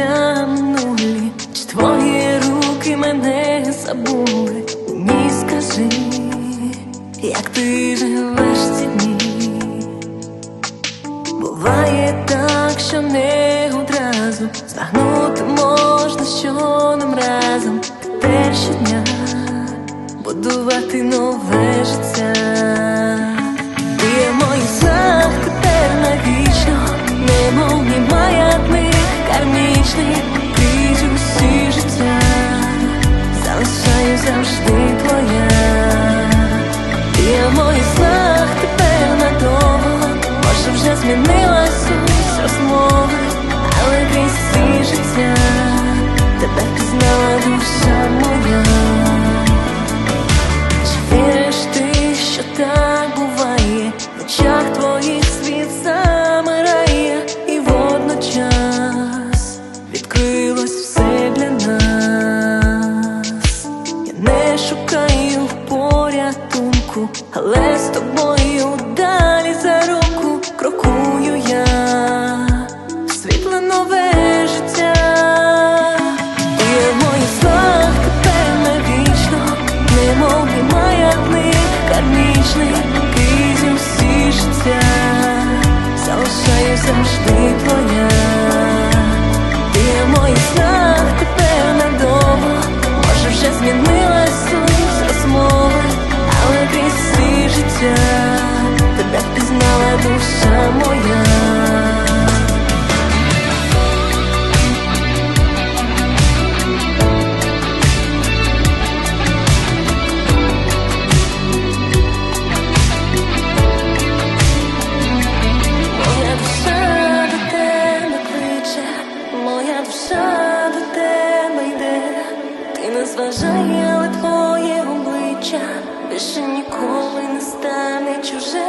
минулі, чи твої руки мене забули? Ні, скажи, як ти живеш ці дні? Буває так, що не одразу збагнути можна, що нам разом тепер щодня будувати нове порятунку, але з тобою далі за руку крокую я. Світле нове життя. Ти в моїх снах тепер навічно, немов маятник кармічний, крізь усі життя, залишаю завжди твоя. Ти в моїх снах тепер надовго, може вже змінилась душа моя. Моя душа до тебе кличе, моя душа до тебе йде, ти не зважай, але твоє обличчя більше ніколи не стане чуже.